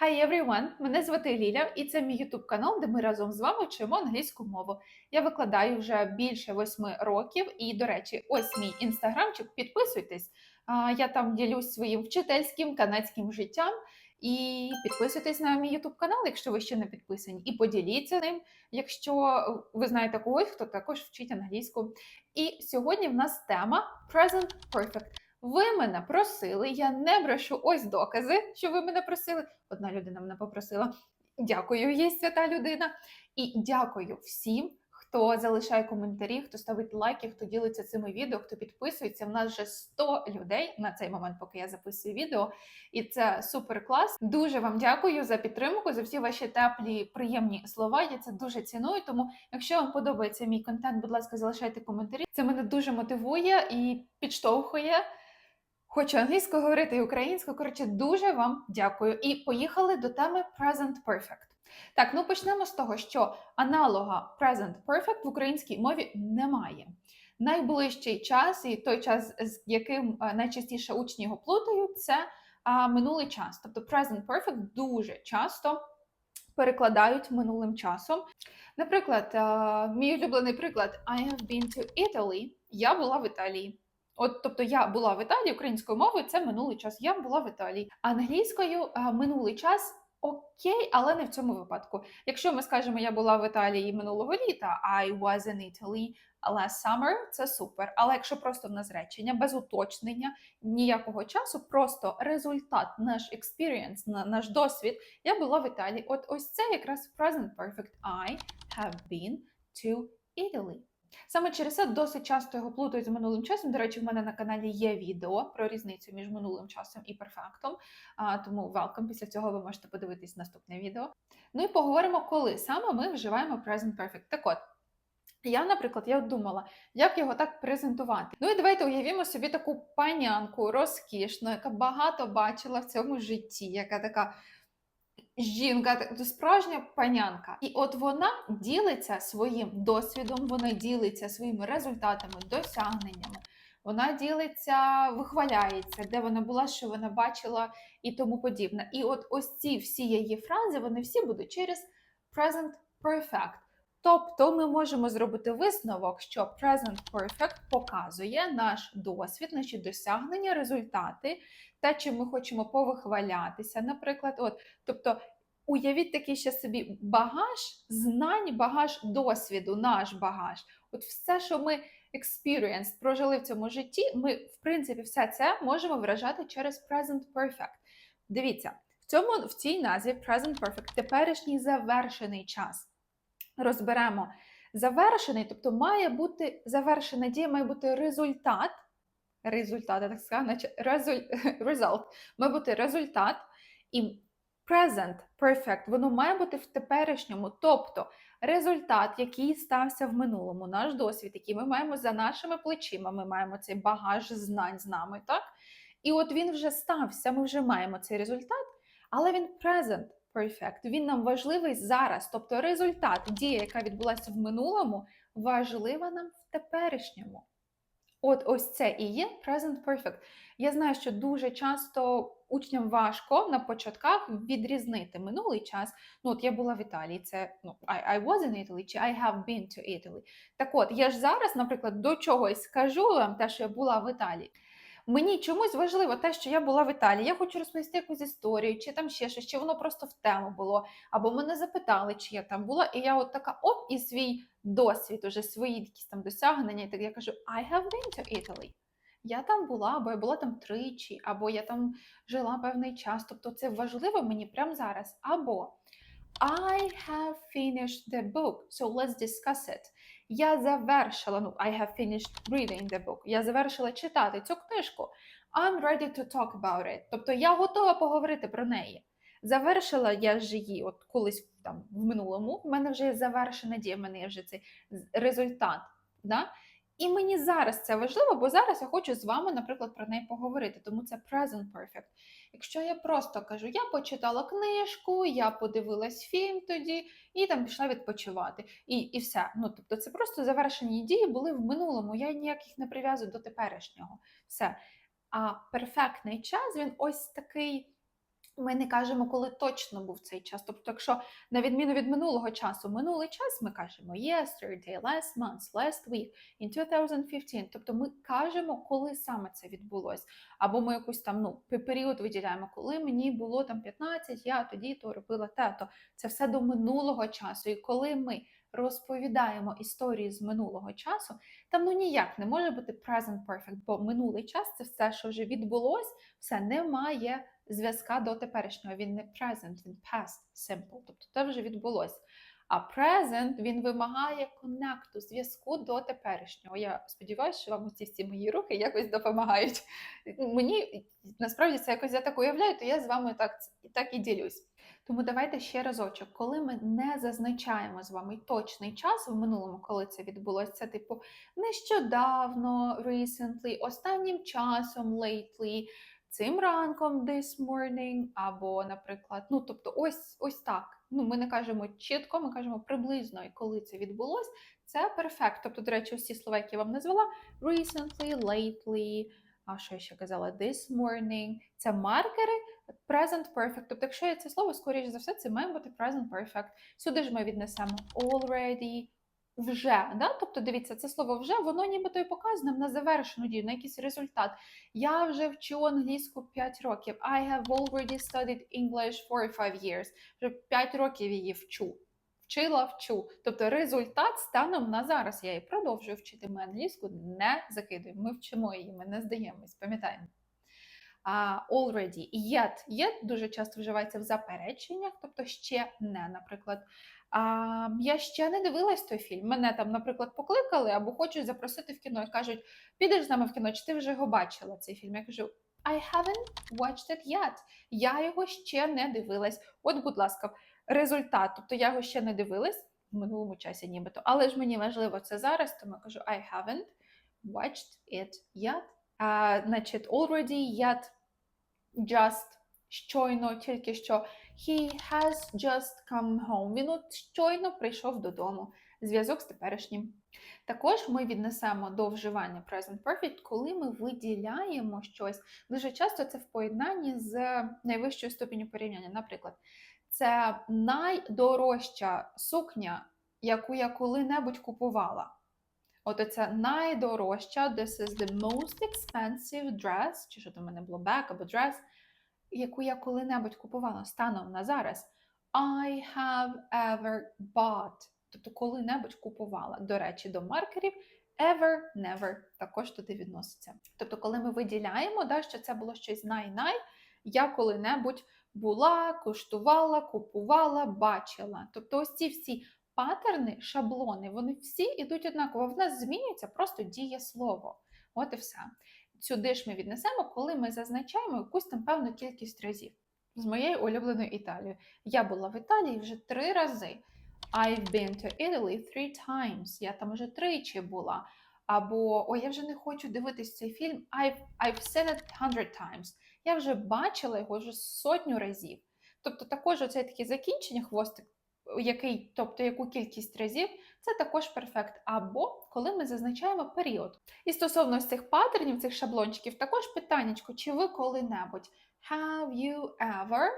Hi everyone! Мене звати Ліля, і це мій YouTube канал, де ми разом з вами вчимо англійську мову. Я викладаю вже більше восьми років, і, до речі, ось мій інстаграмчик. Підписуйтесь. Я там ділюсь своїм вчительським канадським життям. І підписуйтесь на мій YouTube канал, якщо ви ще не підписані, і поділіться ним, якщо ви знаєте когось, хто також вчить англійську. І сьогодні в нас тема Present Perfect. Ви мене просили, я не брешу ось докази, що ви мене просили. Одна людина мене попросила. Дякую, є свята людина. І дякую всім, хто залишає коментарі, хто ставить лайки, хто ділиться цими відео, хто підписується. В нас вже 100 людей на цей момент, поки я записую відео. І це супер клас. Дуже вам дякую за підтримку, за всі ваші теплі, приємні слова. Я це дуже ціную. Тому, якщо вам подобається мій контент, будь ласка, залишайте коментарі. Це мене дуже мотивує і підштовхує. Хочу англійською говорити і українською. Коротше, дуже вам дякую. І поїхали до теми Present Perfect. Так, ну почнемо з того, що аналога Present Perfect в українській мові немає. Найближчий час, і той час, з яким е, найчастіше учні його плутають, це а, минулий час. Тобто Present Perfect дуже часто перекладають минулим часом. Наприклад, а, мій улюблений приклад I have been to Italy. Я була в Італії. От, тобто я була в Італії українською мовою, це минулий час. Я була в Італії. Англійською а, минулий час окей, але не в цьому випадку. Якщо ми скажемо, я була в Італії минулого літа, I was in Italy last summer, це супер. Але якщо просто в нас речення, без уточнення, ніякого часу, просто результат, наш experience, на- наш досвід, я була в Італії. От ось це якраз present perfect. I have been to Italy. Саме через це досить часто його плутають з минулим часом. До речі, в мене на каналі є відео про різницю між минулим часом і перфектом. Тому welcome. Після цього ви можете подивитись наступне відео. Ну і поговоримо, коли саме ми вживаємо present perfect. Так от. Я, наприклад, я думала, як його так презентувати. Ну і давайте уявімо собі таку панянку розкішну, яка багато бачила в цьому житті, яка така жінка, справжня панянка. І от вона ділиться своїм досвідом, вона ділиться своїми результатами, досягненнями. Вона ділиться, вихваляється, де вона була, що вона бачила і тому подібне. І от ось ці всі її фрази, вони всі будуть через present perfect. Тобто ми можемо зробити висновок, що present perfect показує наш досвід, наші досягнення, результати, те, чим ми хочемо повихвалятися. Наприклад, от, тобто уявіть такий ще собі багаж знань, багаж досвіду, наш багаж. От все, що ми experience, прожили в цьому житті, ми, в принципі, все це можемо виражати через present perfect. Дивіться, в цьому в цій назві present perfect теперішній завершений час. Розберемо завершений, тобто має бути завершена дія, має бути результат. Результат, я так сказала, наче result, має бути результат і present perfect, воно має бути в теперішньому, тобто результат, який стався в минулому, наш досвід, який ми маємо за нашими плечима, ми маємо цей багаж знань з нами, так? І от він вже стався, ми вже маємо цей результат, але він present perfect, він нам важливий зараз. Тобто результат, дія, яка відбулася в минулому, важлива нам в теперішньому. От ось це і є present perfect. Я знаю, що дуже часто учням важко на початках відрізнити минулий час. Ну, от я була в Італії, це ну, I, I was in Italy, чи I have been to Italy. Так от, я ж зараз, наприклад, до чогось скажу вам те, що я була в Італії. Мені чомусь важливо те, що я була в Італії. Я хочу розповісти якусь історію, чи там ще щось, чи воно просто в тему було. Або мене запитали, чи я там була, і я от така оп, і свій досвід, уже свої якісь там досягнення. І так я кажу: I have been to Italy. Я там була, або я була там тричі, або я там жила певний час. Тобто це важливо мені прямо зараз. Або I have finished the book, so let's discuss it. Я завершила, ну, I have finished reading the book. Я завершила читати цю книжку. I'm ready to talk about it. Тобто я готова поговорити про неї. Завершила я ж її от колись там в минулому. В мене вже є завершена дія, в мене є вже цей результат. Да? І мені зараз це важливо, бо зараз я хочу з вами, наприклад, про неї поговорити. Тому це present perfect. Якщо я просто кажу, я почитала книжку, я подивилась фільм тоді і там пішла відпочивати. І, і все. Ну, тобто, це просто завершені дії були в минулому. Я ніяких не прив'язую до теперішнього. Все. А перфектний час він ось такий Ми не кажемо, коли точно був цей час. Тобто, якщо на відміну від минулого часу, минулий час ми кажемо yesterday, last month, last week, in 2015. Тобто ми кажемо, коли саме це відбулось. Або ми якусь там ну, період виділяємо, коли мені було там 15, я тоді то робила те. То це все до минулого часу. І коли ми розповідаємо історії з минулого часу, там ну ніяк не може бути present perfect, бо минулий час це все, що вже відбулось, все немає зв'язка до теперішнього. Він не present, він past simple, тобто це вже відбулось. А present він вимагає коннекту, зв'язку до теперішнього. Я сподіваюся, що вам ці всі мої руки якось допомагають. Мені насправді це якось я так уявляю, то я з вами так, так і ділюсь. Тому давайте ще разочок, коли ми не зазначаємо з вами точний час в минулому, коли це відбулося, типу нещодавно, recently, останнім часом, lately, цим ранком, this morning, або, наприклад, ну тобто, ось ось так. Ну, ми не кажемо чітко, ми кажемо приблизно, і коли це відбулось, це перфект. Тобто, до речі, усі слова, які я вам назвала, recently, lately, а що я ще казала, this morning, це маркери present perfect. Тобто, якщо є це слово, скоріш за все, це має бути present perfect. Сюди ж ми віднесемо already, вже. Да? Тобто, дивіться, це слово вже, воно нібито і показане на завершену дію, на якийсь результат. Я вже вчу англійську 5 років. I have already studied English for 5 years. Вже 5 років її вчу. Вчила, вчу. Тобто результат станом на зараз. Я і продовжую вчити. Ми англійську не закидуємо. Ми вчимо її, ми не здаємось, пам'ятаємо. А, already, yet. Yet дуже часто вживається в запереченнях, тобто ще не, наприклад. А, я ще не дивилась той фільм. Мене там, наприклад, покликали або хочуть запросити в кіно і кажуть, підеш з нами в кіно, чи ти вже його бачила цей фільм? Я кажу, I haven't watched it yet. Я його ще не дивилась. От, будь ласка, результат. Тобто я його ще не дивилась в минулому часі, нібито. Але ж мені важливо це зараз, тому я кажу, I haven't watched it yet. А, значить, already, yet, just, щойно, тільки що. He has just come home. Він от щойно прийшов додому. Зв'язок з теперішнім. Також ми віднесемо до вживання present perfect, коли ми виділяємо щось. Дуже часто це в поєднанні з найвищою ступеню порівняння. Наприклад, це найдорожча сукня, яку я коли-небудь купувала. От це найдорожча, this is the most expensive dress, чи що там в мене було back або dress, яку я коли-небудь купувала станом на зараз. I have ever bought. Тобто коли-небудь купувала. До речі, до маркерів ever, never також туди відноситься. Тобто, коли ми виділяємо, да, що це було щось най-най, я коли-небудь була, коштувала, купувала, бачила. Тобто, ось ці всі патерни, шаблони, вони всі йдуть однаково. В нас змінюється просто дієслово. От і все. Сюди ж ми віднесемо, коли ми зазначаємо якусь там певну кількість разів. З моєю улюбленою Італією. Я була в Італії вже три рази. I've been to Italy three times. Я там вже тричі була. Або ой, я вже не хочу дивитись цей фільм. I've, I've seen it hundred times. Я вже бачила його вже сотню разів. Тобто, також оце таке закінчення хвостик, який, тобто яку кількість разів, це також перфект. Або коли ми зазначаємо період. І стосовно цих паттернів, цих шаблончиків, також питаннячко, чи ви коли-небудь have you ever?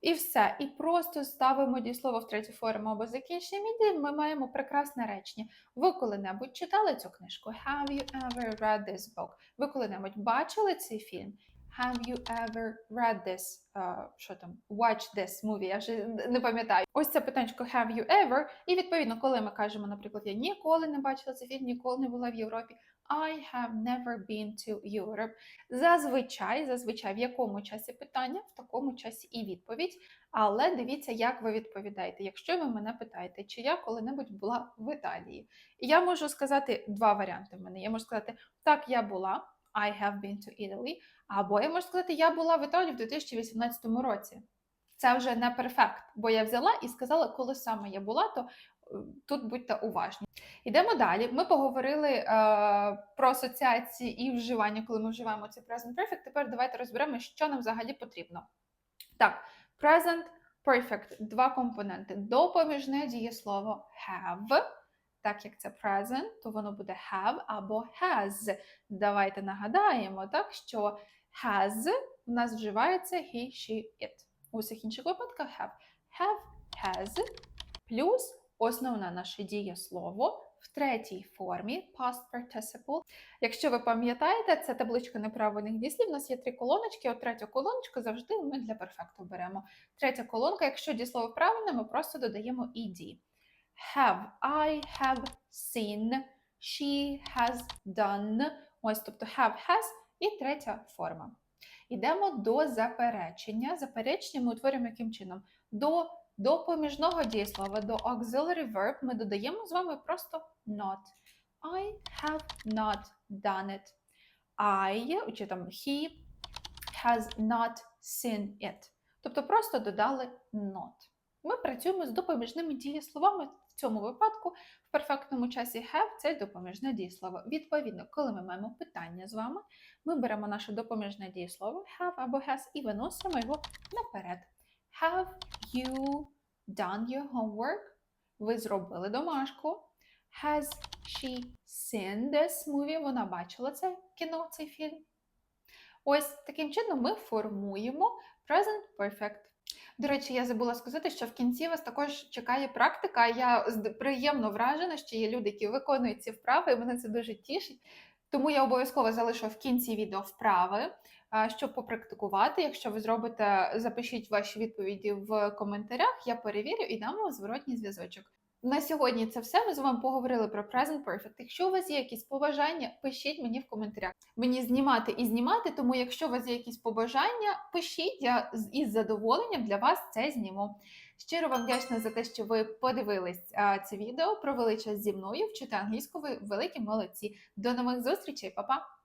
І все. І просто ставимо дієслово в третю форму або закінчення міді, ми маємо прекрасне речення. Ви коли-небудь читали цю книжку? Have you ever read this book? Ви коли-небудь бачили цей фільм? Have you ever read this? Uh, що там? Watch this movie? Я вже не пам'ятаю.Ось це питаннячко have you ever? І відповідно, коли ми кажемо, наприклад, я ніколи не бачила цей фільм, ніколи не була в Європі. I have never been to Europe. Зазвичай, зазвичай, в якому часі питання, в такому часі і відповідь. Але дивіться, як ви відповідаєте. Якщо ви мене питаєте, чи я коли-небудь була в Італії, я можу сказати два варіанти в мене. Я можу сказати, так, я була, I have been to Italy, або я можу сказати, я була в Італії в 2018 році. Це вже не перфект, бо я взяла і сказала, коли саме я була, то тут будьте уважні. Йдемо далі. Ми поговорили е, про асоціації і вживання, коли ми вживаємо цей present perfect. Тепер давайте розберемо, що нам взагалі потрібно. Так, present perfect два компоненти. Допоміжне дієслово have. Так як це present, то воно буде have або has. Давайте нагадаємо, так, що has у нас вживається he, she, it. У усіх інших випадках have. Have, has, плюс основне наше дієслово в третій формі past participle. Якщо ви пам'ятаєте, це табличка неправильних дієслів. У нас є три колоночки. От третю колоночку завжди ми для перфекту беремо. Третя колонка, якщо дієслово правильне, ми просто додаємо ed. Have I have seen, she has done. Ось, тобто have, has і третя форма. Йдемо до заперечення. Заперечення ми утворюємо яким чином? До допоміжного дієслова, до auxiliary verb ми додаємо з вами просто not. I have not done it. I, чи там he, has not seen it. Тобто просто додали not. Ми працюємо з допоміжними дієсловами. В цьому випадку в перфектному часі have це допоміжне дієслово. Відповідно, коли ми маємо питання з вами, ми беремо наше допоміжне дієслово have або has і виносимо його наперед. Have you done your homework? Ви зробили домашку. Has she seen this movie? Вона бачила це кіно, цей фільм. Ось таким чином ми формуємо present perfect. До речі, я забула сказати, що в кінці вас також чекає практика. Я приємно вражена, що є люди, які виконують ці вправи, і мене це дуже тішить. Тому я обов'язково залишу в кінці відео вправи, щоб попрактикувати. Якщо ви зробите, запишіть ваші відповіді в коментарях, я перевірю і дам вам зворотній зв'язочок. На сьогодні це все. Ми з вами поговорили про Present Perfect. Якщо у вас є якісь побажання, пишіть мені в коментарях. Мені знімати і знімати, тому якщо у вас є якісь побажання, пишіть, я із задоволенням для вас це зніму. Щиро вам вдячна за те, що ви подивились це відео, провели час зі мною, вчити англійську. Ви великі молодці. До нових зустрічей, па-па!